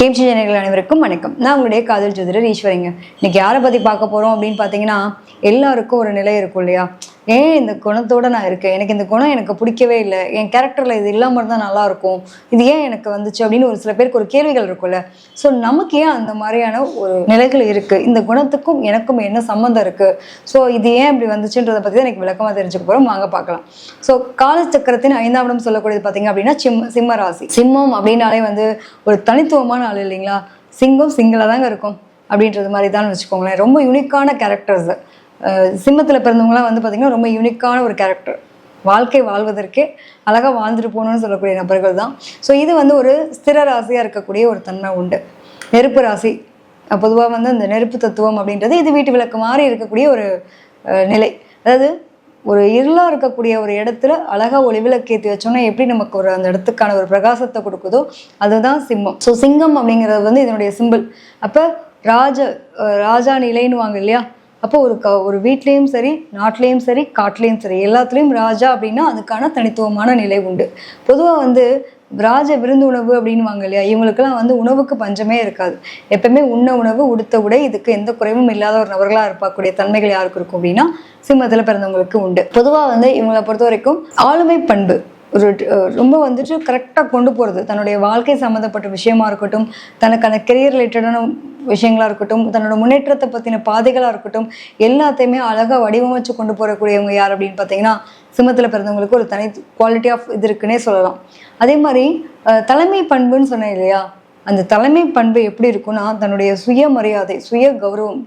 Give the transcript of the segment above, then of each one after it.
கேம்சி ஜனங்கள் அனைவருக்கும் வணக்கம். நான் உங்களுடைய காதல் ஜோதிடர் ஈஸ்வரிங்க. இன்னைக்கு யாரை பற்றி பார்க்க போகிறோம் அப்படின்னு பார்த்தீங்கன்னா எல்லாருக்கும் ஒரு நிலை இருக்கும் இல்லையா? ஏன் இந்த குணத்தோட நான் இருக்கேன். எனக்கு இந்த குணம் எனக்கு பிடிக்கவே இல்லை. என் கேரக்டரில் இது இல்லாமல் இருந்தால் நல்லா இருக்கும். இது ஏன் எனக்கு வந்துச்சு அப்படின்னு ஒரு சில பேருக்கு ஒரு கேள்விகள் இருக்கும்ல. ஸோ நமக்கு ஏன் அந்த மாதிரியான ஒரு நிலைகள் இருக்குது இந்த குணத்துக்கும் எனக்கும் என்ன சம்மந்தம் இருக்குது ஸோ இது ஏன் இப்படி வந்துச்சுன்றதை பற்றி தான் எனக்கு விளக்கமாக தெரிஞ்சுக்க போகிறோம் வாங்க பார்க்கலாம். ஸோ காலச்சக்கரத்தின் ஐந்தாம் இடம் சொல்லக்கூடியது பார்த்தீங்க அப்படின்னா சிம் சிம்ம ராசி. சிம்மம் அப்படின்னாலே வந்து ஒரு தனித்துவமான ஆள் இல்லைங்களா? சிங்கம் சிங்கிளாக தாங்க இருக்கும். அப்படின்றது மாதிரி தான் வச்சுக்கோங்களேன். ரொம்ப யூனிக்கான கேரக்டர்ஸ் சிம்மத்தில் பிறந்தவங்களாம் வந்து பார்த்திங்கன்னா ரொம்ப யூனிக்கான ஒரு கேரக்டர் வாழ்க்கை வாழ்வதற்கே அழகாக வாழ்ந்துட்டு போகணும்னு சொல்லக்கூடிய நபர்கள் தான். ஸோ இது வந்து ஒரு ஸ்திர ராசியாக இருக்கக்கூடிய ஒரு தன்மை உண்டு. நெருப்பு ராசி. பொதுவாக வந்து அந்த நெருப்பு தத்துவம் அப்படின்றது இது வீட்டு விளக்கு மாதிரி இருக்கக்கூடிய ஒரு நிலை. அதாவது ஒரு இருளாக இருக்கக்கூடிய ஒரு இடத்துல அழகாக ஒளிவிளக்கேற்றி வச்சோன்னா எப்படி நமக்கு ஒரு அந்த இடத்துக்கான ஒரு பிரகாசத்தை கொடுக்குதோ அதுதான் சிம்மம். ஸோ சிங்கம் அப்படிங்கிறது வந்து இதனுடைய சிம்பிள் அப்போ ராஜ ராஜா நிலைன்னு வாங்க இல்லையா? அப்போ ஒரு க ஒரு வீட்லேயும் சரி நாட்டிலையும் சரி காட்டிலையும் சரி எல்லாத்துலேயும் ராஜா அப்படின்னா அதுக்கான தனித்துவமான நிலை உண்டு. பொதுவாக வந்து ராஜ விருந்து உணவு அப்படின்வாங்க இல்லையா? இவங்களுக்கெல்லாம் வந்து உணவுக்கு பஞ்சமே இருக்காது. எப்பவுமே உண்ண உணவு உடுத்த உடை இதுக்கு எந்த குறைவும் இல்லாத ஒரு நபர்களாக இருப்பாக்கூடிய தன்மைகள் யாருக்கு இருக்கும் அப்படின்னா சிம்மத்தில் பிறந்தவங்களுக்கு உண்டு. பொதுவாக வந்து இவங்களை பொறுத்த வரைக்கும் ஆளுமை பண்பு ஒரு ரொம்ப வந்துட்டு கரெக்டாக கொண்டு போகிறது தன்னுடைய வாழ்க்கை சம்மந்தப்பட்ட விஷயமா இருக்கட்டும் தனக்கான கெரியர் ரிலேட்டடான விஷயங்களாக இருக்கட்டும் தன்னோட முன்னேற்றத்தை பற்றின பாதைகளாக இருக்கட்டும் எல்லாத்தையுமே அழகாக வடிவமைச்சு கொண்டு போகக்கூடியவங்க யார் அப்படின்னு பார்த்தீங்கன்னா சிம்மத்தில் பிறந்தவங்களுக்கு ஒரு தனி குவாலிட்டி ஆஃப் இது இருக்குன்னே சொல்லலாம். அதே மாதிரி தலைமை பண்புன்னு சொன்னேன் இல்லையா? அந்த தலைமை பண்பு எப்படி இருக்கும்னா தன்னுடைய சுயமரியாதை சுய கௌரவம்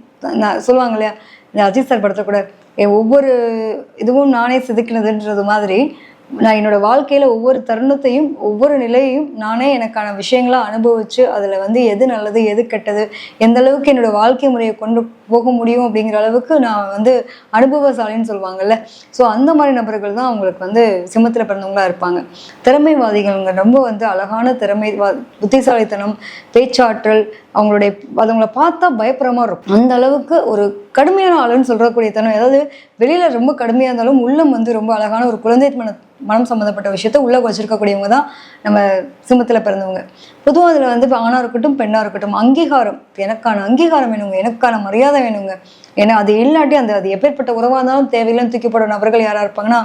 நான் சொல்லுவாங்க இல்லையா? இந்த அஜித் சார் படத்தை கூட ஒவ்வொரு இதுவும் நானே செதுக்கினதுன்றது மாதிரி நான் என்னோட வாழ்க்கையில ஒவ்வொரு தருணத்தையும் ஒவ்வொரு நிலையையும் நானே எனக்கான விஷயங்களை அனுபவிச்சு அதுல வந்து எது நல்லது எது கெட்டது எந்த அளவுக்கு என்னோட வாழ்க்கை முறையை கொண்டு போக முடியும் அப்படிங்கிற அளவுக்கு நான் வந்து அனுபவசாலின்னு சொல்லுவாங்கல்ல. ஸோ அந்த மாதிரி நபர்கள் தான் அவங்களுக்கு வந்து சிம்மத்தில் பிறந்தவங்களா இருப்பாங்க. திறமைவாதிகள்ங்க ரொம்ப வந்து அழகான திறமை புத்திசாலித்தனம் பேச்சாற்றல் அவங்களுடைய அதுங்களை பார்த்தா பயப்படுற மாதிரி இருக்கும். அந்த அளவுக்கு ஒரு கடுமையான ஆளுன்னு சொல்கிறக்கூடிய தனம். அதாவது வெளியில் ரொம்ப கடுமையாக இருந்தாலும் உள்ளம் வந்து ரொம்ப அழகான ஒரு குழந்தை மன மனம் சம்மந்தப்பட்ட விஷயத்த உள்ளே வச்சிருக்கக்கூடியவங்க தான் நம்ம சிம்மத்தில் பிறந்தவங்க. பொதுவாக அதில் வந்து இப்போ ஆணாக இருக்கட்டும் பெண்ணாக இருக்கட்டும் அங்கீகாரம் எனக்கான அங்கீகாரம் வேணுங்க எனக்கான மரியாதை வேணுங்க. ஏன்னா அது இல்லாட்டி அந்த அது எப்பேற்பட்ட உறவாக இருந்தாலும் தேவையில்லைன்னு தூக்கி நபர்கள் யாராக இருப்பாங்கன்னா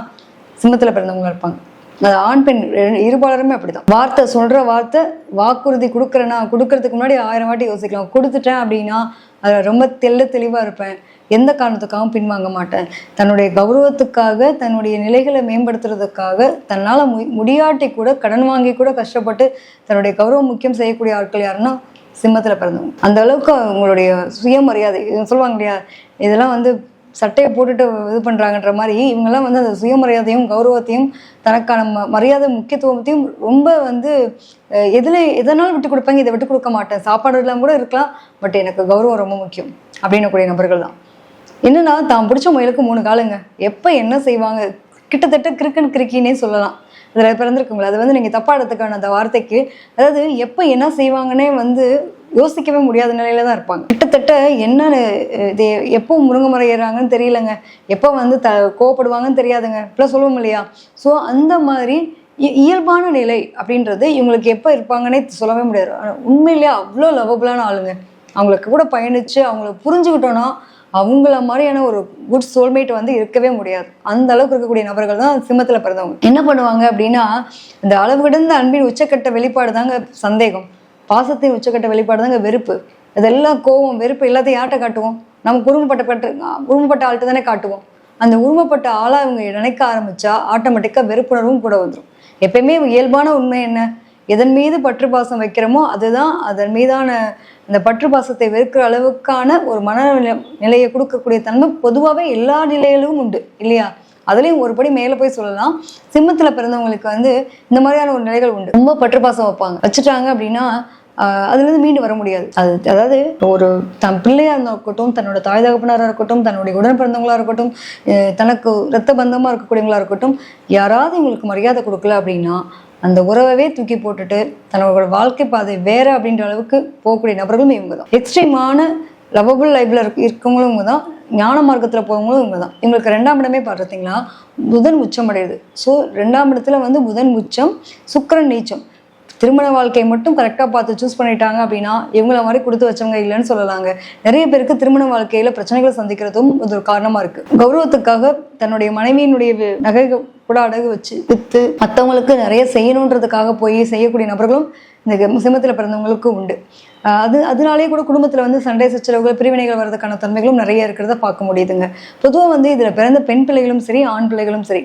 சிம்மத்தில் பிறந்தவங்க இருப்பாங்க. அது ஆண் பெண் ரெண்டு- இருபாலருமே அப்படிதான். வார்த்தை சொல்ற வார்த்தை வாக்குறுதி கொடுக்குறேன்னா கொடுக்கறதுக்கு முன்னாடி ஆயிரம் வாட்டி யோசிக்கலாம். கொடுத்துட்டேன் அப்படின்னா அதில் ரொம்ப தெள்ள தெளிவாக இருப்பேன். எந்த காரணத்துக்காகவும் பின்வாங்க மாட்டேன். தன்னுடைய கௌரவத்துக்காக தன்னுடைய நிலைகளை மேம்படுத்துறதுக்காக தன்னால் மு முடியாட்டி கூட கடன் வாங்கி கூட கஷ்டப்பட்டு தன்னுடைய கௌரவம் முக்கியம் செய்யக்கூடிய ஆட்கள் யாருன்னா சிம்மத்தில் பிறந்தவங்க. அந்த அளவுக்கு அவங்களுடைய சுயமரியாதை சொல்லுவாங்க இல்லையா இதெல்லாம் வந்து சட்டையை போட்டுட்டு இது பண்ணுறாங்கன்ற மாதிரி இவங்கெல்லாம் வந்து அந்த சுயமரியாதையும் கௌரவத்தையும் தனக்கான ம மரியாதை முக்கியத்துவத்தையும் ரொம்ப வந்து எதில் எதனாலும் விட்டு கொடுப்பாங்க? இதை விட்டு கொடுக்க மாட்டேன். சாப்பாடுலாம் கூட இருக்கலாம் பட் எனக்கு கௌரவம் ரொம்ப முக்கியம் அப்படின்னக்கூடிய நபர்கள் தான். என்னன்னா தான் பிடிச்ச முயலுக்கு மூணு காலுங்க. எப்போ என்ன செய்வாங்க? கிட்டத்தட்ட கிறுக்கன் கிறுக்கினே சொல்லலாம். அதில் பிறந்திருக்குங்களா அது வந்து நீங்கள் தப்பாடத்துக்கான அந்த வார்த்தைக்கு அதாவது எப்போ என்ன செய்வாங்கன்னே வந்து யோசிக்கவே முடியாத நிலையில தான் இருப்பாங்க. கிட்டத்தட்ட என்ன இது எப்போ முருங்கை மரம் ஏறுறாங்கன்னு தெரியலங்க. எப்போ வந்து த கோவப்படுவாங்கன்னு தெரியாதுங்க. இப்படிலாம் சொல்லுவோம் இல்லையா? ஸோ அந்த மாதிரி இ- இயல்பான நிலை அப்படின்றது இவங்களுக்கு எப்போ இருப்பாங்கன்னே சொல்லவே முடியாது. ஆனால் உண்மையிலேயே அவ்வளோ லவபுளான ஆளுங்க. அவங்களுக்கு கூட பயணித்து அவங்கள புரிஞ்சுக்கிட்டோன்னா அவங்கள மாதிரியான ஒரு குட் சோல்மேட் வந்து இருக்கவே முடியாது. அந்த அளவுக்கு இருக்கக்கூடிய நபர்கள் தான் சிம்மத்தில் பிறந்தவங்க. என்ன பண்ணுவாங்க அப்படின்னா இந்த அளவு கிடந்த அன்பின் உச்சக்கட்ட வெளிப்பாடு தாங்க சந்தேகம். பாசத்தையும் உச்சக்கட்ட வெளிப்பாடு தாங்க வெறுப்பு. இதெல்லாம் கோவம் வெறுப்பு எல்லாத்தையும் யார்கிட்ட காட்டுவோம்? நம்ம குறும்பப்பட்ட பட்டு குறும்பப்பட்ட ஆள்கிட்ட தானே காட்டுவோம். அந்த உருமப்பட்ட ஆளாக இவங்க நினைக்க ஆரம்பித்தா ஆட்டோமேட்டிக்காக வெறுப்புணர்வும் கூட வந்துடும் எப்பயுமே இயல்பான உண்மை என்ன? எதன் மீது பற்று பாசம் வைக்கிறோமோ அதுதான் அதன் மீதான இந்த பற்று பாசத்தை வெறுக்கிற அளவுக்கான ஒரு மன நிலையை கொடுக்கக்கூடிய தன்மை பொதுவாகவே எல்லா நிலையிலும் உண்டு. இல்லையா? அதுலேயும் ஒரு படி மேலே போய் சொல்லலாம். சிம்மத்தில் பிறந்தவங்களுக்கு வந்து இந்த மாதிரியான ஒரு நிலைகள் உண்டு. ரொம்ப பற்று பாசம் வைப்பாங்க. வச்சுட்டாங்க அப்படின்னா அதுலேருந்து மீண்டு வர முடியாது. அது அதாவது ஒரு தன் பிள்ளையாக இருந்தா இருக்கட்டும் தன்னோட தாய் தகப்பனாராக இருக்கட்டும் தன்னுடைய உடன்பிறந்தவங்களாக இருக்கட்டும் தனக்கு ரத்த பந்தமாக இருக்கக்கூடியவங்களாக இருக்கட்டும் யாராவது இவங்களுக்கு மரியாதை கொடுக்கல அப்படின்னா அந்த உறவவே தூக்கி போட்டுட்டு தன்னோட வாழ்க்கை பாதை வேற அப்படின்ற அளவுக்கு போகக்கூடிய நபர்களும் இவங்க தான். எக்ஸ்ட்ரீமான லவபிள் லைஃப்ல இருக்க இருக்கவங்களும் இவங்க தான். ஞான மார்க்கத்தில் போகிறவங்களும் இவங்க தான். இவங்களுக்கு ரெண்டாம் இடமே பார்த்தீங்கன்னா புதன் உச்சம் அடையுது. ஸோ ரெண்டாம் இடத்துல வந்து புதன் உச்சம் சுக்கரன் நீச்சம். திருமண வாழ்க்கை மட்டும் கரெக்டாக பார்த்து சூஸ் பண்ணிட்டாங்க அப்படின்னா இவங்கள மாதிரி கொடுத்து வச்சவங்க இல்லைன்னு சொல்லலாங்க. நிறைய பேருக்கு திருமண வாழ்க்கையில பிரச்சனைகளை சந்திக்கிறதும் இது ஒரு காரணமாக இருக்கு. கௌரவத்துக்காக தன்னுடைய மனைவியினுடைய நகை கூட அடகு வச்சு வித்து மற்றவங்களுக்கு நிறைய செய்யணுன்றதுக்காக போய் செய்யக்கூடிய நபர்களும் இந்த சிம்மத்தில் பிறந்தவங்களுக்கும் உண்டு. அது அதனாலேயே கூட குடும்பத்தில் வந்து சண்டை சச்சரவுகள் பிரிவினைகள் வர்றதுக்கான தன்மைகளும் நிறைய இருக்கிறத பார்க்க முடியுதுங்க. பொதுவாக வந்து இதில் பிறந்த பெண் பிள்ளைகளும் சரி ஆண் பிள்ளைகளும் சரி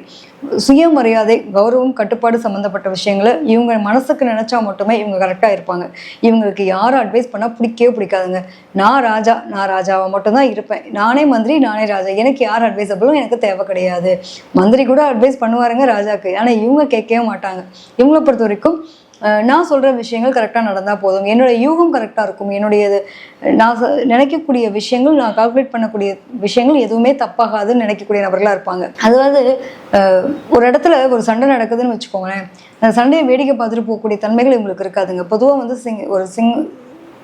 சுயமரியாதை கௌரவம் கட்டுப்பாடு சம்மந்தப்பட்ட விஷயங்களை இவங்க மனசுக்கு நினச்சா மட்டுமே இவங்க கரெக்டாக இருப்பாங்க. இவங்களுக்கு யாரும் அட்வைஸ் பண்ணால் பிடிக்கவே பிடிக்காதுங்க. நான் ராஜா நான் ராஜாவாக மட்டும்தான் இருப்பேன். நானே மந்திரி நானே ராஜா. எனக்கு யார் அட்வைஸபிளும் எனக்கு தேவை கிடையாது. மந்திரி கூட அட்வைஸ் பண்ணுவாருங்க ராஜாக்கு. ஆனால் இவங்க கேட்கவே மாட்டாங்க. இவங்களை பொறுத்த வரைக்கும் நான் சொல்கிற விஷயங்கள் கரெக்டாக நடந்தால் போதும் என்னுடைய யூகம் கரெக்டாக இருக்கும். என்னுடைய இது, நான் நினைக்கக்கூடிய விஷயங்கள் நான் கால்குலேட் பண்ணக்கூடிய விஷயங்கள் எதுவுமே தப்பாகாதுன்னு நினைக்கக்கூடிய நபர்களாக இருப்பாங்க. அதாவது ஒரு இடத்துல ஒரு சண்டை நடக்குதுன்னு வச்சுக்கோங்களேன். அந்த சண்டையை வேடிக்கை பார்த்துட்டு போகக்கூடிய தன்மைகள் இவங்களுக்கு இருக்காதுங்க. பொதுவாக வந்து சிங் ஒரு சிங்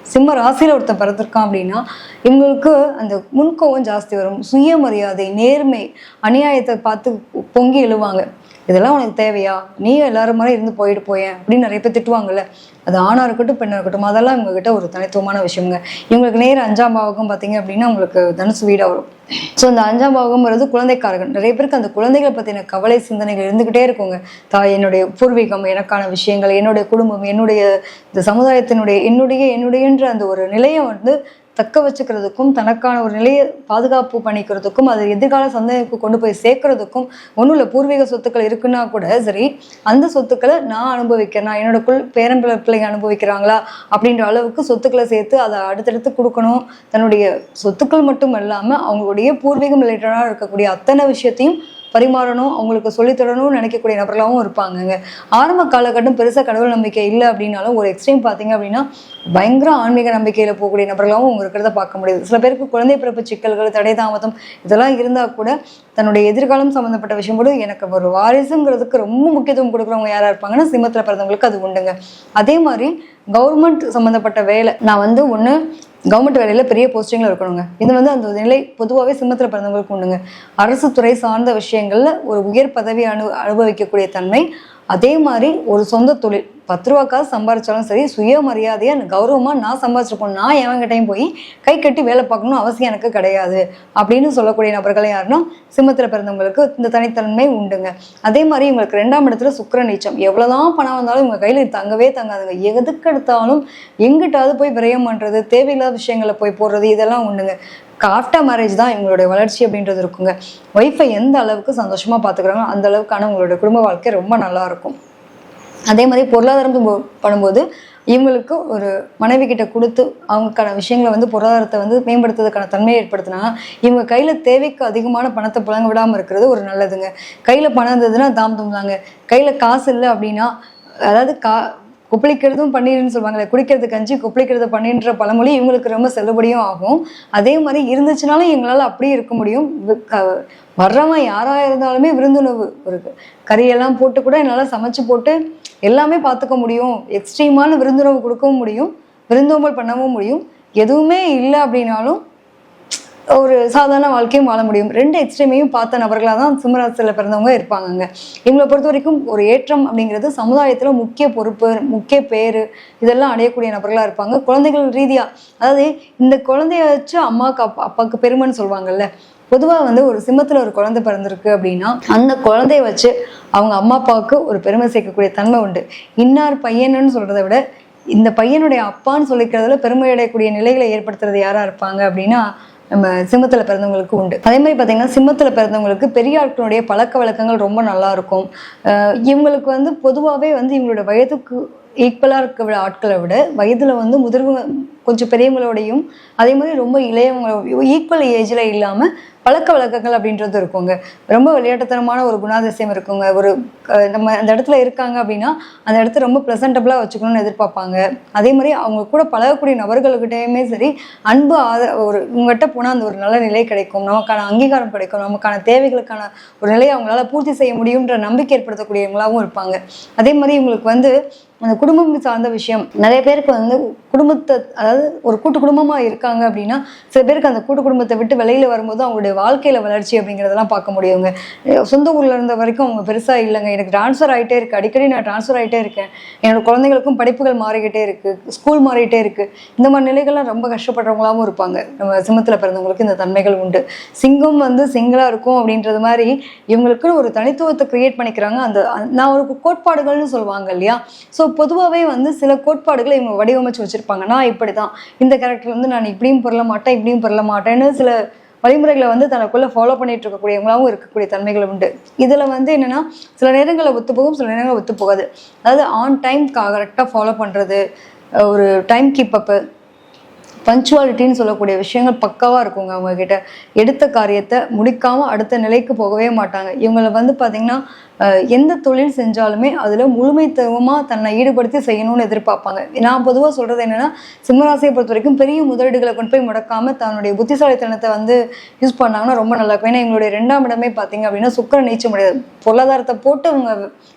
சிம்ம ராசியில் ஒருத்தன் பிறந்திருக்கான் அப்படின்னா இவங்களுக்கு அந்த முன்கோவம் ஜாஸ்தி வரும். சுயமரியாதை நேர்மை அநியாயத்தை பார்த்து பொங்கி எழுவாங்க. இதெல்லாம் உனக்கு தேவையா? நீ எல்லாரும் மாதிரி இருந்து போயிட்டு போயேன் அப்படின்னு நிறைய பேர் திட்டுவாங்கல்ல. அது ஆணாக இருக்கட்டும் பெண்ணாக இருக்கட்டும் அதெல்லாம் இவங்ககிட்ட ஒரு தனித்துவமான விஷயங்க இவங்களுக்கு நேர அஞ்சாம் பாவகம் பார்த்தீங்க அப்படின்னா உங்களுக்கு தனுசு வீடாக வரும். ஸோ அந்த அஞ்சாம் பாவகம்ங்கிறது குழந்தைக்காரர்கள். நிறைய பேருக்கு அந்த குழந்தைகளை பற்றின கவலை சிந்தனைகள் இருந்துக்கிட்டே இருக்குங்க. தா என்னுடைய பூர்வீகம் எனக்கான விஷயங்கள் என்னுடைய குடும்பம் என்னுடைய இந்த சமுதாயத்தினுடைய என்னுடைய என்னுடையன்ற அந்த ஒரு நிலையை வந்து தக்க வச்சுக்கிறதுக்கும் தனக்கான ஒரு நிலையை பாதுகாப்பு பண்ணிக்கிறதுக்கும் அது எதிர்கால சந்ததிக்கு கொண்டு போய் சேர்க்கறதுக்கும் ஒன்றும் இல்லை. பூர்வீக சொத்துக்கள் இருக்குன்னா கூட சரி அந்த சொத்துக்களை நான் அனுபவிக்கிறேன். நான் என்னோட குள் பிள்ளைங்க அனுபவிக்கிறாங்களா அப்படின்ற அளவுக்கு சொத்துக்களை சேர்த்து அதை அடுத்தடுத்து கொடுக்கணும். தன்னுடைய சொத்துக்கள் மட்டும் இல்லாமல் அவங்களுடைய பூர்வீகம் ரிலேட்டடாக இருக்கக்கூடிய அத்தனை விஷயத்தையும் பரிமாறணும் அவங்களுக்கு சொல்லித்தரணும்னு நினைக்கக்கூடிய நபர்களாகவும் இருப்பாங்கங்க. ஆரம்ப காலகட்டம் பெருசாக கடவுள் நம்பிக்கை இல்லை அப்படின்னாலும் ஒரு எக்ஸ்ட்ரீம் பார்த்தீங்க அப்படின்னா பயங்கர ஆன்மீக நம்பிக்கையில் போகக்கூடிய நபர்களாகவும் அவங்க இருக்கிறத பார்க்க முடியுது. சில பேருக்கு குழந்தை பிறப்பு சிக்கல்கள் தடை தாமதம் இதெல்லாம் இருந்தால் கூட தன்னுடைய எதிர்காலம் சம்மந்தப்பட்ட விஷயம் கூட எனக்கு ஒரு வாரிசுங்கிறதுக்கு ரொம்ப முக்கியத்துவம் கொடுக்குறவங்க யாராக இருப்பாங்கன்னா சிம்மத்தில் பிறந்தவங்களுக்கு அது உண்டுங்க. அதே மாதிரி கவர்மெண்ட் சம்மந்தப்பட்ட வேலை. நான் வந்து ஒன்று கவர்மெண்ட் வேலையில் பெரிய போஸ்டிங்கில் இருக்கணுங்க. இது வந்து அந்த நிலை பொதுவாகவே சிம்மத்தில் பிறந்தவங்களுக்கு உண்டுங்க. அரசு துறை சார்ந்த விஷயங்களில் ஒரு உயர் பதவி அனு அனுபவிக்கக்கூடிய தன்மை அதே மாதிரி ஒரு சொந்த தொழில் பத்து ரூபாக்காவது சம்பாரிச்சாலும் சரி சுயமரியாதையாக கௌரவமாக நான் சம்பாதிச்சிட்டு நான் எவங்கிட்டையும் போய் கை கட்டி வேலை பார்க்கணும் அவசியம் எனக்கு கிடையாது அப்படின்னு சொல்லக்கூடிய நபர்கள் யாருன்னா சிம்மத்தில் பிறந்தவங்களுக்கு இந்த தனித்தன்மை உண்டுங்க. அதே மாதிரி இவங்களுக்கு ரெண்டாம் இடத்துல சுக்கிர நீச்சம். எவ்வளோதான் பணம் வந்தாலும் இவங்க கையில் தங்கவே தங்காதுங்க. எதுக்கு எடுத்தாலும் எங்கிட்டாவது போய் விரயம் பண்ணுறது தேவையில்லாத விஷயங்களை போய் போடுறது இதெல்லாம் உண்டுங்க. ஆஃப்டர் மேரேஜ் தான் இவங்களுடைய வளர்ச்சி அப்படின்றது இருக்குங்க. ஒய்ஃபை எந்த அளவுக்கு சந்தோஷமா பார்த்துக்குறாங்களோ அந்த அளவுக்கான உங்களுடைய குடும்ப வாழ்க்கை ரொம்ப நல்லா இருக்கும். அதே மாதிரி பொருளாதாரம் போ- பண்ணும்போது இவங்களுக்கு ஒரு மனைவி கிட்ட கொடுத்து அவங்களுக்கான விஷயங்களை வந்து பொருளாதாரத்தை வந்து மேம்படுத்துறதுக்கான தன்மையை ஏற்படுத்தினா இவங்க கையில் தேவைக்கு அதிகமான பணத்தை புழங்க விடாமல் இருக்கிறது ஒரு நல்லதுங்க. கையில் பணம் இருந்ததுன்னா தாம் தாங்க கையில் காசு இல்லை அப்படின்னா அதாவது கா கொப்பளிக்கிறதும் பன்னீர்னு சொல்லுவாங்களே குடிக்கிறது கஞ்சி கொப்பளிக்கிறது பன்னீர்ன்ற பழமொழி இவங்களுக்கு ரொம்ப செல்லுபடியும் ஆகும். அதே மாதிரி இருந்துச்சுனாலும் எங்களால் அப்படியே இருக்க முடியும். வர்றவன் யாராக இருந்தாலுமே விருந்துணவு ஒரு கறியெல்லாம் போட்டு கூட என்னால் சமைச்சு போட்டு எல்லாமே பார்த்துக்க முடியும். எக்ஸ்ட்ரீமான விருந்துணவு கொடுக்கவும் முடியும். விருந்தோம்பல் பண்ணவும் முடியும். எதுவுமே இல்லை அப்படின்னாலும் ஒரு சாதாரண வாழ்க்கையும் வாழ முடியும். ரெண்டு எக்ஸ்ட்ரீமையும் பார்த்த நபர்களாக தான் சிம்மராசியில் பிறந்தவங்க இருப்பாங்கங்க. இவங்களை பொறுத்த வரைக்கும் ஒரு ஏற்றம் அப்படிங்கிறது சமுதாயத்தில் முக்கிய பொறுப்பு முக்கிய பேர் இதெல்லாம் அடையக்கூடிய நபர்களாக இருப்பாங்க. குழந்தைகள் ரீதியாக அதாவது இந்த குழந்தைய வச்சு அம்மாவுக்கு அப்பா அப்பாவுக்கு பெருமைன்னு சொல்லுவாங்கல்ல பொதுவாக வந்து ஒரு சிம்மத்தில் ஒரு குழந்தை பிறந்திருக்கு அப்படின்னா அந்த குழந்தைய வச்சு அவங்க அம்மா அப்பாவுக்கு ஒரு பெருமை சேர்க்கக்கூடிய தன்மை உண்டு. இன்னார் பையனுன்னு சொல்கிறத விட இந்த பையனுடைய அப்பான்னு சொல்லிக்கிறதுல பெருமை அடையக்கூடிய நிலைகளை ஏற்படுத்துறது யாராக இருப்பாங்க அப்படின்னா நம்ம சிம்மத்தில் பிறந்தவங்களுக்கு உண்டு. அதே மாதிரி பார்த்தீங்கன்னா சிம்மத்தில் பிறந்தவங்களுக்கு பெரிய ஆட்களுடைய பழக்க வழக்கங்கள் ரொம்ப நல்லா இருக்கும். இவங்களுக்கு வந்து பொதுவாகவே வந்து இவங்களோட வயதுக்கு ஈக்குவலாக இருக்கிற ஆட்களை விட வயதில் வந்து முதிர்வு கொஞ்சம் பெரியவங்களோடையும் அதே மாதிரி ரொம்ப இளையவங்கள ஈக்குவல் ஏஜில் இல்லாமல் பழக்க வழக்கங்கள் அப்படின்றது இருக்குங்க. ரொம்ப விளையாட்டுத்தனமான ஒரு குணாதிசயம் இருக்குங்க. ஒரு நம்ம அந்த இடத்துல இருக்காங்க அப்படின்னா அந்த இடத்த ரொம்ப ப்ளசன்டபுளாக வச்சுக்கணும்னு எதிர்பார்ப்பாங்க. அதே மாதிரி அவங்க கூட பழகக்கூடிய நபர்கள்கிட்டயுமே சரி அன்பு ஆத ஒரு இவங்ககிட்ட போனால் அந்த ஒரு நல்ல நிலை கிடைக்கும். நமக்கான அங்கீகாரம் கிடைக்கும். நமக்கான தேவைகளுக்கான ஒரு நிலையை அவங்களால பூர்த்தி செய்ய முடியுன்ற நம்பிக்கை ஏற்படுத்தக்கூடியவங்களாகவும் இருப்பாங்க. அதே மாதிரி இவங்களுக்கு வந்து அந்த குடும்பம் சார்ந்த விஷயம். நிறைய பேருக்கு வந்து குடும்பத்தை அதாவது ஒரு கூட்டு குடும்பமாக இருக்காங்க அப்படின்னா சில பேருக்கு அந்த கூட்டு குடும்பத்தை விட்டு வெளியில் வரும்போது அவங்களுடைய வாழ்க்கையில் வளர்ச்சி அப்படிங்கிறதெல்லாம் பார்க்க முடியுங்க. சொந்த ஊரில் இருந்த வரைக்கும் அவங்க பெருசாக இல்லைங்க. எனக்கு ட்ரான்ஸ்ஃபர் ஆகிட்டே இருக்குது அடிக்கடி நான் ட்ரான்ஸ்ஃபர் ஆகிட்டே இருக்கேன். என்னோட குழந்தைகளுக்கும் படிப்புகள் மாறிக்கிட்டே இருக்குது ஸ்கூல் மாறிட்டே இருக்குது இந்த மாதிரி நிலைகள்லாம் ரொம்ப கஷ்டப்படுறவங்களாவும் இருப்பாங்க. நம்ம சிம்மத்தில் பிறந்தவங்களுக்கு இந்த தன்மைகள் உண்டு. சிங்கம் வந்து சிங்களாக இருக்கும் அப்படின்றது மாதிரி இவங்களுக்குன்னு ஒரு தனித்துவத்தை கிரியேட் பண்ணிக்கிறாங்க. அந்த- நான் ஒரு கோட்பாடுகள்னு சொல்லுவாங்க இல்லையா? ஸோ பொதுவாகவே வந்து சில கோட்பாடுகளை இவங்க வடிவமைச்சு வச்சுருப்பாங்க. நான் இப்படி தான் இந்த கேரக்டர் வந்து நான் இப்படியும் பொருள மாட்டேன் இப்படியும் பொருள மாட்டேன்னு சில வழிமுறைகளை வந்து தனக்குள்ளே ஃபாலோ பண்ணிட்டு இருக்கக்கூடியவங்களாகவும் இருக்கக்கூடிய தன்மைகள் உண்டு. இதில் வந்து என்னென்னா சில நேரங்களில் ஒத்து போகும் சில நேரங்களில் ஒத்து போகாது. அதாவது ஆன் டைம் கரெக்டாக ஃபாலோ பண்ணுறது ஒரு டைம் கீப் அப்பு பஞ்சுவாலிட்டின்னு சொல்லக்கூடிய விஷயங்கள் பக்காவாக இருக்குங்க அவங்கக்கிட்ட எடுத்த காரியத்தை முடிக்காமல் அடுத்த நிலைக்கு போகவே மாட்டாங்க. இவங்களை வந்து பார்த்தீங்கன்னா எந்த தொழில் செஞ்சாலுமே அதில் முழுமைத்துவமாக தன்னை ஈடுபடுத்தி செய்யணும்னு எதிர்பார்ப்பாங்க. நான் பொதுவாக சொல்கிறது என்னென்னா சிம்மராசியை பொறுத்த வரைக்கும் பெரிய முதலீடுகளை கொண்டு போய் முடக்காமல் தன்னுடைய புத்திசாலித்தனத்தை வந்து யூஸ் பண்ணாங்கன்னா ரொம்ப நல்லா இருக்கும். ஏன்னா எங்களுடைய ரெண்டாம் இடமே பார்த்தீங்க அப்படின்னா சுக்கர நீச்ச முடியாது. பொருளாதாரத்தை போட்டு அவங்க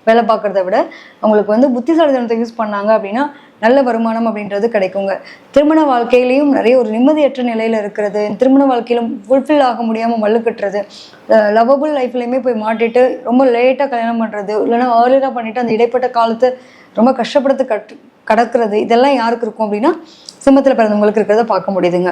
வேலை பார்க்குறத விட அவங்களுக்கு வந்து புத்திசாலித்தனத்தை யூஸ் பண்ணாங்க அப்படின்னா நல்ல வருமானம் அப்படின்றது கிடைக்குங்க. திருமண வாழ்க்கையிலையும் நிறைய ஒரு நிம்மதியற்ற நிலையில் இருக்கிறது திருமண வாழ்க்கையிலும் ஃபுல்ஃபில் ஆக முடியாமல் மல்லு கட்டுறது லைஃப்லையுமே போய் மாட்டிட்டு ரொம்ப லேட்டாக கல்யாணம் பண்ணுறது இல்லைன்னா ஏர்லியராக பண்ணிவிட்டு அந்த இடைப்பட்ட காலத்தை ரொம்ப கஷ்டப்படுத்து கட் கடக்கிறது இதெல்லாம் யாருக்கு இருக்கும் அப்படின்னா சிம்மத்தில் பிறந்தவங்களுக்கு இருக்கிறத பார்க்க முடியுதுங்க.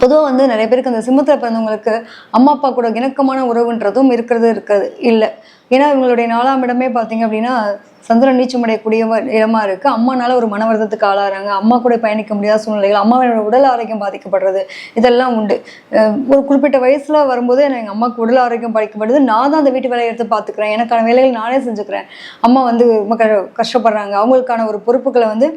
பொதுவாக வந்து நிறைய பேருக்கு அந்த சிம்மத்தில் பிறந்தவங்களுக்கு அம்மா அப்பா கூட இணக்கமான உறவுன்றதும் இருக்கிறது இருக்கிறது இல்லை. ஏன்னா இவங்களுடைய நாலாம் இடமே பார்த்தீங்க அப்படின்னா சந்திரன் நீச்சமடையக்கூடிய இடமா இருக்குது அம்மானால ஒரு மன ஆளாகிறாங்க அம்மா கூட பயணிக்க முடியாத சூழ்நிலைகள் அம்மாவோட உடல் ஆரோக்கியம் பாதிக்கப்படுறது இதெல்லாம் உண்டு. ஒரு குறிப்பிட்ட வயசில் வரும்போது எங்கள் அம்மாவுக்கு உடல் ஆரோக்கியம் பாதிக்கப்படுது. நான் தான் அந்த வீட்டு வேலையை எடுத்து பார்த்துக்கிறேன் எனக்கான வேலைகள் நானே செஞ்சுக்கிறேன். அம்மா வந்து ரொம்ப கஷ்டப்படுறாங்க. அவங்களுக்கான ஒரு பொறுப்புகளை வந்து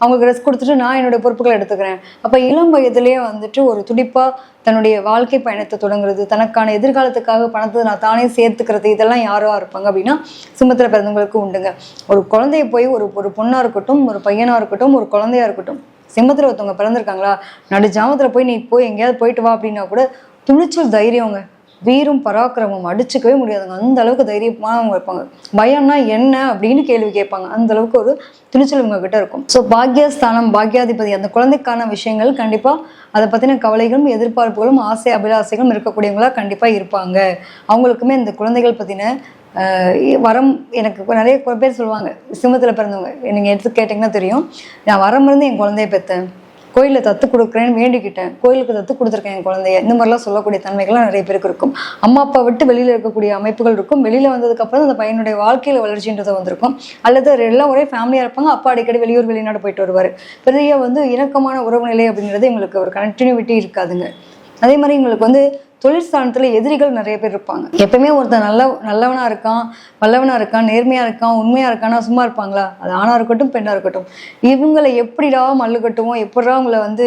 அவங்களுக்கு ரெஸ்ட் கொடுத்துட்டு நான் என்னுடைய பொறுப்புகளை எடுத்துக்கிறேன். அப்போ இளம் வயதிலேயே வந்துட்டு ஒரு துடிப்பாக தன்னுடைய வாழ்க்கை பயணத்தை தொடங்குறது தனக்கான எதிர்காலத்துக்காக பணத்தை நான் தானே சேர்த்துக்கிறது இதெல்லாம் யாரோ இருப்பாங்க அப்படின்னா சிம்மத்தில் பிறந்தவங்களுக்கு உண்டுங்க. ஒரு குழந்தைய போய் ஒரு ஒரு பொண்ணாக இருக்கட்டும் ஒரு பையனாக இருக்கட்டும் ஒரு குழந்தையா இருக்கட்டும் சிம்மத்தில் ஒருத்தவங்க பிறந்திருக்காங்களா? நடு ஜாமத்தில் போய் நீ போய் எங்கேயாவது போயிட்டு வா அப்படின்னா கூட துணிச்சல் தைரியங்க வீரும் பராக்கிரமம் அடிச்சுக்கவே முடியாதுங்க. அந்த அளவுக்கு தைரியமானவங்க இருப்பாங்க. பயம்னா என்ன அப்படின்னு கேள்வி கேட்பாங்க. அந்த அளவுக்கு ஒரு துணிச்சல் இவங்க கிட்ட இருக்கும். ஸோ பாக்யஸ்தானம் பாக்யாதிபதி அந்த குழந்தைக்கான விஷயங்கள் கண்டிப்பாக அதை பற்றின கவலைகளும் எதிர்பார்ப்புகளும் ஆசை அபிலாசைகளும் இருக்கக்கூடியவங்களா கண்டிப்பாக இருப்பாங்க. அவங்களுக்குமே இந்த குழந்தைகள் பற்றின வரம் எனக்கு நிறைய பேர் சொல்லுவாங்க. சிம்மத்தில் பிறந்தவங்க. நீங்கள் எடுத்து கேட்டிங்கன்னா தெரியும். நான் வரம் இருந்து என் குழந்தைய பெற்றேன். கோயிலில் தத்து கொடுக்குறேன்னு வேண்டிக்கிட்டேன். கோயிலுக்கு தத்து கொடுத்துருக்கேன் என் குழந்தைய. இந்த மாதிரிலாம் சொல்லக்கூடிய தன்மைகள்லாம் நிறைய பேருக்கு இருக்கும். அம்மா அப்பா விட்டு வெளியில் இருக்கக்கூடிய அமைப்புகள் இருக்கும். வெளியில் வந்ததுக்கப்புறம் அந்த பையனுடைய வாழ்க்கையில் வளர்ச்சின்றது வந்திருக்கும். அல்லது எல்லாம் ஒரே ஃபேமிலியாக இருப்பாங்க. அப்பா அடிக்கடி வெளியூர் வெளிநாடு போயிட்டு வருவார். பெரிய வந்து இணக்கமான உறவு நிலை அப்படிங்கிறது எங்களுக்கு ஒரு கண்டினியூவிட்டி இருக்காதுங்க. அதே மாதிரி எங்களுக்கு வந்து தொழிற்சாலத்தில் எதிரிகள் நிறைய பேர் இருப்பாங்க. எப்பவுமே ஒருத்தன் நல்ல நல்லவனாக இருக்கான் வல்லவனாக இருக்கான் நேர்மையாக இருக்கான் உண்மையாக இருக்கானா சும்மா இருப்பாங்களா? அது ஆணாக இருக்கட்டும் பெண்ணாக இருக்கட்டும். இவங்களை எப்படிடா மல்லு கட்டுவோம்? எப்படிடா அவங்கள வந்து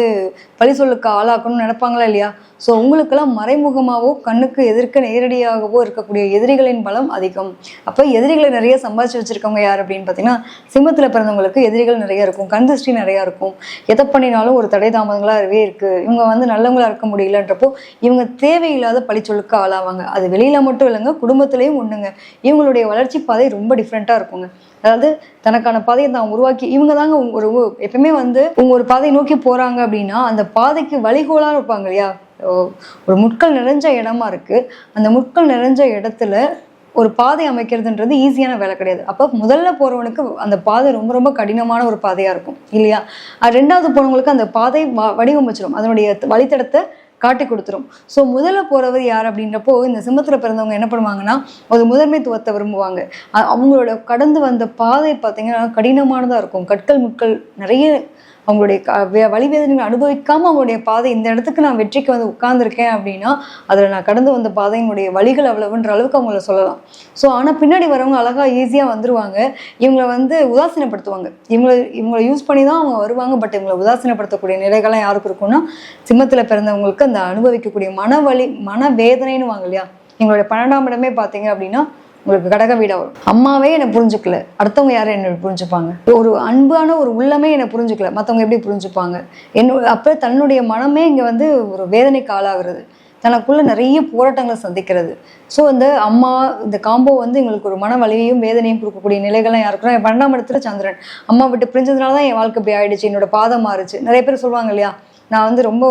பழி சொல்லுக்கு ஆளாக்கணும்னு நினைப்பாங்களா இல்லையா? ஸோ உங்களுக்கெல்லாம் மறைமுகமாகவோ கண்ணுக்கு எதிர்க்க நேரடியாகவோ இருக்கக்கூடிய எதிரிகளின் பலம் அதிகம். அப்போ எதிரிகளை நிறைய சம்பாதிச்சு வச்சிருக்கவங்க யார் அப்படின்னு பார்த்தீங்கன்னா சிம்மத்தில் பிறந்தவங்களுக்கு எதிரிகள் நிறைய இருக்கும் கண் திருஷ்டி நிறையா இருக்கும். எதை பண்ணினாலும் ஒரு தடை தாமதங்களாகவே இருக்குது இவங்க வந்து நல்லவங்களாக இருக்க முடியலன்றப்போ இவங்க தேவையில்லாத பழிச்சொலுக்கு ஆளாவாங்க. அது வெளியில் மட்டும் இல்லைங்க குடும்பத்திலையும் ஒன்றுங்க இவங்களுடைய வளர்ச்சி பாதை ரொம்ப டிஃப்ரெண்ட்டாக இருக்குங்க. அதாவது தனக்கான பாதையை தான் உருவாக்கி இவங்க தாங்க ஒரு எப்பயுமே வந்து உங்க ஒரு பாதையை நோக்கி போறாங்க அப்படின்னா அந்த பாதைக்கு வழிகோலா இருப்பாங்க இல்லையா? ஒரு முட்கள் நிறைஞ்ச இடமா இருக்கு. அந்த முட்கள் நிறைஞ்ச இடத்துல ஒரு பாதை அமைக்கிறதுன்றது ஈஸியான வேலை கிடையாது. அப்போ முதல்ல போகிறவனுக்கு அந்த பாதை ரொம்ப ரொம்ப கடினமான ஒரு பாதையாக இருக்கும். இல்லையா? அது ரெண்டாவது போனவங்களுக்கு அந்த பாதை வ- வடிவமைச்சிடும் அதனுடைய வழித்தடத்தை காட்டி கொடுத்துரும். ஸோ முதல்ல போகிறவர் யார் அப்படின்றப்போ இந்த சிம்மத்தில் பிறந்தவங்க என்ன பண்ணுவாங்கன்னா ஒரு முதன்மைத்துவத்தை விரும்புவாங்க. அவங்களோட கடந்து வந்த பாதை பார்த்தீங்கன்னா கடினமானதாக இருக்கும். கற்கள் முட்கள் நிறைய அவங்களுடைய க- வே- அவங்களுடைய பாதை இந்த இடத்துக்கு நான் வெற்றிக்கு வந்து உட்கார்ந்துருக்கேன் அப்படின்னா அதில் நான் கடந்து வந்த பாதையினுடைய வழிகள் அவ்வளவுன்ற அளவுக்கு அவங்கள சொல்லலாம். ஸோ ஆனால் பின்னாடி வரவங்க அழகாக ஈஸியாக வந்துருவாங்க. இவங்களை வந்து உதாசீனப்படுத்துவாங்க. இவங்களை இவங்களை யூஸ் பண்ணி தான் அவங்க வருவாங்க. பட் இவங்களை உதாசீனப்படுத்தக்கூடிய நிலைகள்லாம் யாருக்கு இருக்கும்னா சிம்மத்தில் பிறந்தவங்களுக்கு அந்த அனுபவிக்கக்கூடிய மனவலி மனவேதனைன்னு வாங்க இல்லையா? எங்களுடைய பன்னெண்டாம் இடமே பார்த்தீங்க அப்படின்னா உங்களுக்கு கடக வீடா வரும். அம்மாவே என்னை புரிஞ்சுக்கல. அடுத்தவங்க யாரும் என்னை புரிஞ்சுப்பாங்க? ஒரு அன்பான ஒரு உள்ளமே என்னை புரிஞ்சுக்கல. மற்றவங்க எப்படி புரிஞ்சுப்பாங்க? என்னோட அப்போ தன்னுடைய மனமே இங்கே வந்து ஒரு வேதனைக்கு ஆளாகிறது. தனக்குள்ள நிறைய போராட்டங்களை சந்திக்கிறது. ஸோ இந்த அம்மா இந்த காம்போ வந்து எங்களுக்கு ஒரு மன வலியையும் வேதனையும் கொடுக்கக்கூடிய நிலைகள்லாம் யாருக்கும் என் பன்னெண்டாம் இடத்துல சந்திரன். அம்மா விட்டு பிரிஞ்சதுனால தான் என் வாழ்க்கை இப்படி ஆயிடுச்சு. என்னோட பாதம் மாறுச்சு. நிறைய பேர் சொல்லுவாங்க இல்லையா? நான் வந்து ரொம்ப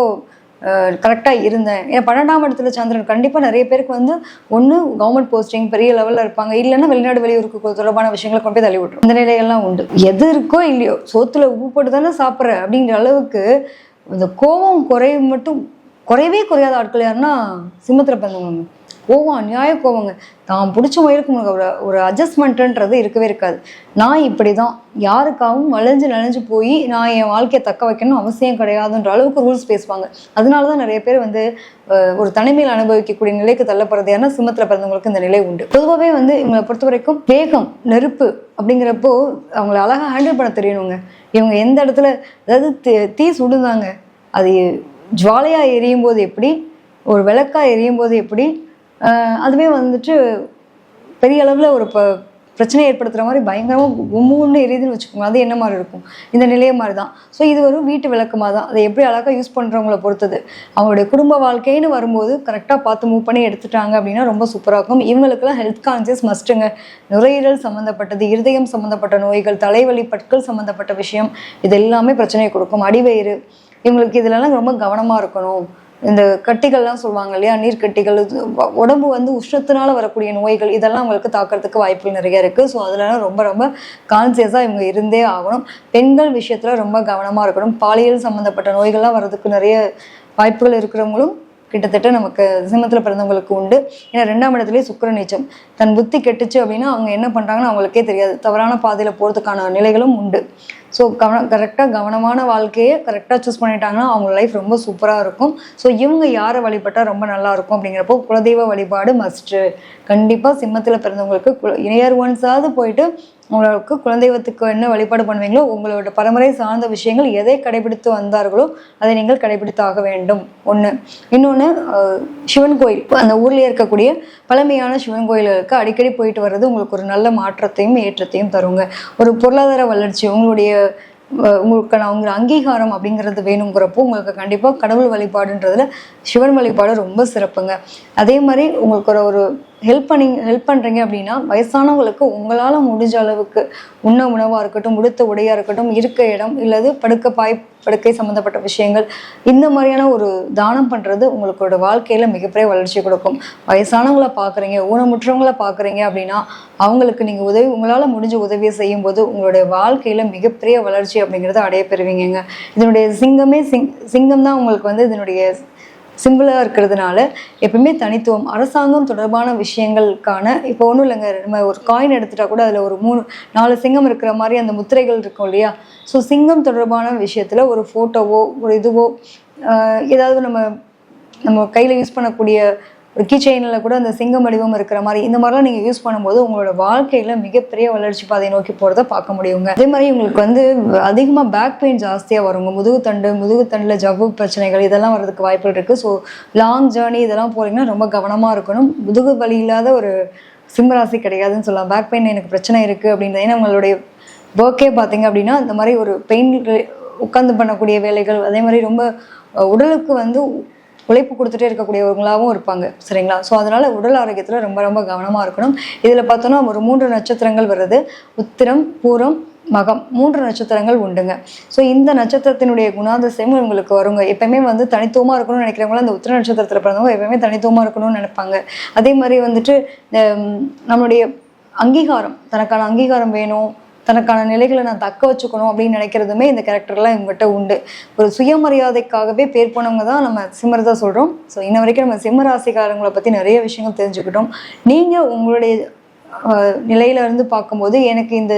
கரெக்டாக இருந்தேன். ஏன்னா பன்னெண்டாம் இடத்துல சந்திரன் கண்டிப்பாக நிறைய பேருக்கு வந்து ஒன்று கவர்மெண்ட் போஸ்டிங் பெரிய லெவலில் இருப்பாங்க. இல்லைன்னா வெளிநாடு வெளியூருக்கு தொடர்பான விஷயங்களை கொண்டு போய் தள்ளி விட்டுரும் இந்த நிலையெல்லாம் உண்டு. எது இருக்கோ இல்லையோ சோத்துல உப்பு போட்டு தானே சாப்பிட்ற அப்படிங்கிற அளவுக்கு இந்த கோபம் குறையும் மட்டும் குறையவே குறையாத ஆட்கள் யாருன்னா சிம்மத்தில் பிறந்தவங்க. கோவம் அநியாய கோவங்க. தான் பிடிச்ச மயிருக்கு ஒரு ஒரு அட்ஜஸ்ட்மெண்ட்டுன்றது இருக்கவே இருக்காது. நான் இப்படி தான் யாருக்காகவும் வளைஞ்சு நனைஞ்சு போய் நான் என் வாழ்க்கையை தக்க வைக்கணும் அவசியம் கிடையாதுன்ற அளவுக்கு ரூல்ஸ் பேசுவாங்க. அதனால தான் நிறைய பேர் வந்து ஒரு தனிமையில் அனுபவிக்கக்கூடிய நிலைக்கு தள்ளப்படுறது ஏன்னா சிம்மத்தில் பிறந்தவங்களுக்கு இந்த நிலை உண்டு. பொதுவாகவே வந்து இவங்களை பொறுத்த வரைக்கும் வேகம் நெருப்பு அப்படிங்கிறப்போ அவங்கள அழகாக ஹேண்டில் பண்ண தெரியணுங்க. இவங்க எந்த இடத்துல அதாவது தீ- தீ சுடுதாங்க. அது ஜுவாலையாக எரியும் போது எப்படி? ஒரு விளக்கா எரியும் போது எப்படி? அதுவே வந்துட்டு பெரிய அளவில் ஒரு ப பிரச்சனை ஏற்படுத்துகிற மாதிரி பயங்கரமாக கும்முன்னு எரியுதுன்னு வச்சுக்கோங்க. அது என்ன மாதிரி இருக்கும்? இந்த நிலைய மாதிரி தான். ஸோ இது ஒரு வீட்டு விளக்கமாக தான். அதை எப்படி அழகாக யூஸ் பண்ணுறவங்கள பொறுத்தது. அவங்களுடைய குடும்ப வாழ்க்கைன்னு வரும்போது கரெக்டாக பார்த்து மூவ் பண்ணி எடுத்துட்டாங்க அப்படின்னா ரொம்ப சூப்பராக இருக்கும். இவங்களுக்கெல்லாம் ஹெல்த் கான்சியஸ் மஸ்ட்டுங்க நுரையீரல் சம்மந்தப்பட்டது இருதயம் சம்மந்தப்பட்ட நோய்கள் தலைவலி பற்கள் சம்மந்தப்பட்ட விஷயம் இது எல்லாமே பிரச்சனையை கொடுக்கும். அடிவயிறு இவங்களுக்கு இதுலலாம் ரொம்ப கவனமாக இருக்கணும். இந்த கட்டிகள்லாம் சொல்லுவாங்க இல்லையா? நீர்க்கட்டிகள் உடம்பு வந்து உஷ்ணத்தினால வரக்கூடிய நோய்கள் இதெல்லாம் அவங்களுக்கு தாக்கிறதுக்கு வாய்ப்புகள் நிறைய இருக்குது ஸோ அதெல்லாம் ரொம்ப ரொம்ப கான்சியஸாக இவங்க இருந்தே ஆகணும். பெண்கள் விஷயத்தில் ரொம்ப கவனமாக இருக்கணும். பாலியல் சம்மந்தப்பட்ட நோய்கள்லாம் வர்றதுக்கு நிறைய வாய்ப்புகள் இருக்கிறவங்களும் கிட்டத்தட்ட நமக்கு சிம்மத்தில் பிறந்தவங்களுக்கு உண்டு. ஏன்னா ரெண்டாம் இடத்துலேயே சுக்கர நீச்சம். தன் புத்தி கெட்டுச்சு அப்படின்னா அவங்க என்ன பண்ணுறாங்கன்னு அவங்களுக்கே தெரியாது. தவறான பாதையில் போகிறதுக்கான நிலைகளும் உண்டு. ஸோ கவனம் கரெக்டாக கவனமான வாழ்க்கையை கரெக்டாக சூஸ் பண்ணிட்டாங்கன்னா அவங்க லைஃப் ரொம்ப சூப்பராக இருக்கும். ஸோ இவங்க யாரை வழிபட்டால் ரொம்ப நல்லா இருக்கும் அப்படிங்கிறப்போ குலதெய்வ வழிபாடு மஸ்ட்டு கண்டிப்பாக சிம்மத்தில் பிறந்தவங்களுக்கு கு இணையர் ஒன்ஸாவது போயிட்டு உங்களுக்கு குலதெய்வத்துக்கு என்ன வழிபாடு பண்ணுவீங்களோ உங்களோட பரம்பரை சார்ந்த விஷயங்கள் எதை கடைபிடித்து வந்தார்களோ அதை நீங்கள் கடைபிடித்தாக வேண்டும். ஒன்று இன்னொன்று சிவன் கோயில். அந்த ஊர்லேயே இருக்கக்கூடிய பழமையான சிவன் கோயில்களுக்கு அடிக்கடி போயிட்டு வர்றது உங்களுக்கு ஒரு நல்ல மாற்றத்தையும் ஏற்றத்தையும் தருங்க. ஒரு பொருளாதார வளர்ச்சி உங்களுடைய உங்களுக்கு அவங்க அங்கீகாரம் அப்படிங்கிறது வேணுங்கிறப்போ உங்களுக்கு கண்டிப்பாக கடவுள் வழிபாடுன்றதுல சிவன் வழிபாடு ரொம்ப சிறப்புங்க. அதே மாதிரி உங்களுக்கு ஒரு ஒரு ஹெல்ப் பண்ணி ஹெல்ப் பண்ணுறீங்க அப்படின்னா வயசானவங்களுக்கு உங்களால் முடிஞ்ச அளவுக்கு உண்ண உணவாக இருக்கட்டும் உடுத்த உடையாக இருக்கட்டும் இருக்க இடம் இல்லது படுக்க பாய் படுக்கை சம்மந்தப்பட்ட விஷயங்கள் இந்த மாதிரியான ஒரு தானம் பண்ணுறது உங்களோட வாழ்க்கையில் மிகப்பெரிய வளர்ச்சி கொடுக்கும். வயசானவங்கள பார்க்குறீங்க ஊனமுற்றவங்கள பார்க்குறீங்க அப்படின்னா அவங்களுக்கு நீங்கள் உதவி உங்களால் முடிஞ்ச உதவியை செய்யும்போது உங்களுடைய வாழ்க்கையில் மிகப்பெரிய வளர்ச்சி அப்படிங்கிறத அடைய பெறுவீங்கங்க. இதனுடைய சிங்கமே சிங் சிங்கம் தான் உங்களுக்கு வந்து இதனுடைய சிம்பிளாக இருக்கிறதுனால எப்பவுமே தனித்துவம் அரசாங்கம் தொடர்பான விஷயங்களுக்கான இப்போ ஒன்றும் இல்லைங்க நம்ம ஒரு காயின் எடுத்துட்டா கூட அதில் ஒரு மூணு நாலு சிங்கம் இருக்கிற மாதிரி அந்த முத்திரைகள் இருக்கும் இல்லையா? ஸோ சிங்கம் தொடர்பான விஷயத்தில் ஒரு ஃபோட்டோவோ ஒரு இதுவோ ஏதாவது நம்ம நம்ம கையில் யூஸ் பண்ணக்கூடிய ஒரு கீ செயினில் கூட அந்த சிங்கம் வடிவம் இருக்கிற மாதிரி இந்த மாதிரிலாம் நீங்கள் யூஸ் பண்ணும்போது உங்களோட வாழ்க்கையில் மிகப்பெரிய வளர்ச்சி பாதையை நோக்கி போகிறத பார்க்க முடியுங்க. அதே மாதிரி உங்களுக்கு வந்து அதிகமாக பேக் பெயின் ஜாஸ்தியாக வருங்க. முதுகுத்தண்டு முதுகுத்தண்டில் ஜவ்வு பிரச்சனைகள் இதெல்லாம் வரதுக்கு வாய்ப்புகள் இருக்குது ஸோ லாங் ஜேர்னி இதெல்லாம் போகிறீங்கன்னா ரொம்ப கவனமாக இருக்கணும். முதுகு வலி இல்லாத ஒரு சிம்மராசி கிடையாதுன்னு சொல்லலாம். பேக் பெயின் எனக்கு பிரச்சனை இருக்குது அப்படின்றது ஏன்னா உங்களுடைய ஒர்க்கே பார்த்தீங்க அப்படின்னா இந்த மாதிரி ஒரு பெயின் உட்காந்து பண்ணக்கூடிய வேலைகள் அதே மாதிரி ரொம்ப உடலுக்கு வந்து உழைப்பு கொடுத்துட்டே இருக்கக்கூடியவங்களாகவும் இருப்பாங்க. சரிங்களா? ஸோ அதனால் உடல் ஆரோக்கியத்தில் ரொம்ப ரொம்ப கவனமாக இருக்கணும். இதில் பார்த்தோன்னா ஒரு மூன்று நட்சத்திரங்கள் வருது. உத்திரம் பூரம் மகம். மூன்று நட்சத்திரங்கள் உண்டுங்க. ஸோ இந்த நட்சத்திரத்தினுடைய குணாதிசயமும் உங்களுக்கு வருங்க. எப்பயுமே வந்து தனித்துவமாக இருக்கணும்னு நினைக்கிறவங்களும் அந்த உத்திர நட்சத்திரத்தில் பிறந்தவங்க எப்பயுமே தனித்துவமாக இருக்கணும்னு நினைப்பாங்க. அதே மாதிரி வந்துட்டு நம்மளுடைய அங்கீகாரம் தனக்கான அங்கீகாரம் வேணும். தனக்கான நிலைகளை நான் தக்க வச்சுக்கணும் அப்படின்னு நினைக்கிறதுமே இந்த கேரக்டர்லாம் இவங்ககிட்ட உண்டு. ஒரு சுயமரியாதைக்காகவே பேர் போனவங்க தான் நம்ம சிம்மர் தான் சொல்கிறோம் ஸோ இன்ன வரைக்கும் நம்ம சிம்ம ராசிக்காரங்களை பற்றி நிறைய விஷயங்கள் தெரிஞ்சுக்கிட்டோம். நீங்கள் உங்களுடைய நிலையில இருந்து பார்க்கும்போது எனக்கு இந்த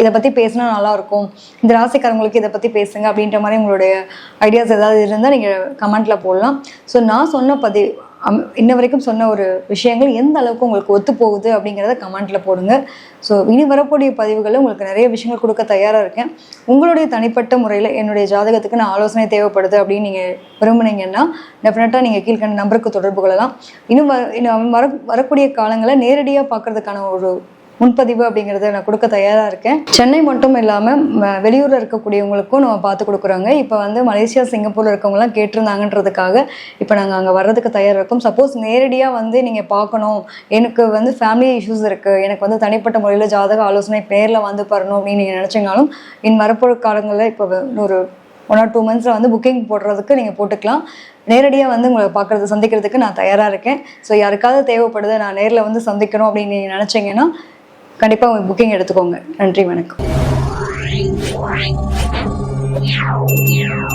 இதை பற்றி பேசினா நல்லா இருக்கும். இந்த ராசிக்காரங்களுக்கு இதை பற்றி பேசுங்க அப்படின்ற மாதிரி உங்களுடைய ஐடியாஸ் ஏதாவது இருந்தால் நீங்கள் கமெண்ட்டில் போடலாம். ஸோ நான் சொன்ன பதிவு இன்ன வரைக்கும் சொன்ன ஒரு விஷயங்கள் எந்த அளவுக்கு உங்களுக்கு ஒத்து போகுது அப்படிங்கிறத கமெண்ட்டில் போடுங்க. ஸோ இனி வரக்கூடிய பதிவுகளில் உங்களுக்கு நிறைய விஷயங்கள் கொடுக்க தயாராக இருக்கேன். உங்களுடைய தனிப்பட்ட முறையில் என்னுடைய ஜாதகத்துக்கு நான் ஆலோசனை தேவைப்படுது அப்படின்னு நீங்கள் விரும்புனீங்கன்னா டெஃபினட்டாக நீங்கள் கீழ்கண்ட நம்பருக்கு தொடர்பு கொள்ளலாம். இன்னும் வ இன்னும் வர வரக்கூடிய காலங்களை நேரடியாக பார்க்குறதுக்கான ஒரு முன்பதிவு அப்படிங்கிறத நான் கொடுக்க தயாராக இருக்கேன். சென்னை மட்டும் இல்லாமல் வெளியூரில் இருக்கக்கூடியவங்களுக்கும் நம்ம பார்த்து கொடுக்குறோங்க. இப்போ வந்து மலேசியா சிங்கப்பூரில் இருக்கவங்களாம் கேட்டிருந்தாங்கன்றதுக்காக இப்போ நாங்கள் அங்கே வர்றதுக்கு தயாராக இருக்கோம். சப்போஸ் நேரடியாக வந்து நீங்கள் பார்க்கணும். எனக்கு வந்து ஃபேமிலி இஷ்யூஸ் இருக்குது எனக்கு வந்து தனிப்பட்ட முறையில் ஜாதக ஆலோசனை பேரில் வந்து வரணும் அப்படின்னு நீங்கள் நினச்சிங்கனாலும் இன் வரப்போகிற காலங்களில் இப்போ ஒரு ஒன் ஆர் டூ மந்த்ஸில் வந்து புக்கிங் போடுறதுக்கு நீங்கள் போட்டுக்கலாம். நேரடியாக வந்து உங்களை பார்க்குறது சந்திக்கிறதுக்கு நான் தயாராக இருக்கேன். ஸோ யாருக்காவது தேவைப்படுது நான் நேரில் வந்து சந்திக்கணும் அப்படின்னு நீங்கள் நினச்சிங்கன்னா கண்டிப்பாக உங்கள் புக்கிங் எடுத்துக்கோங்க. நன்றி வணக்கம்.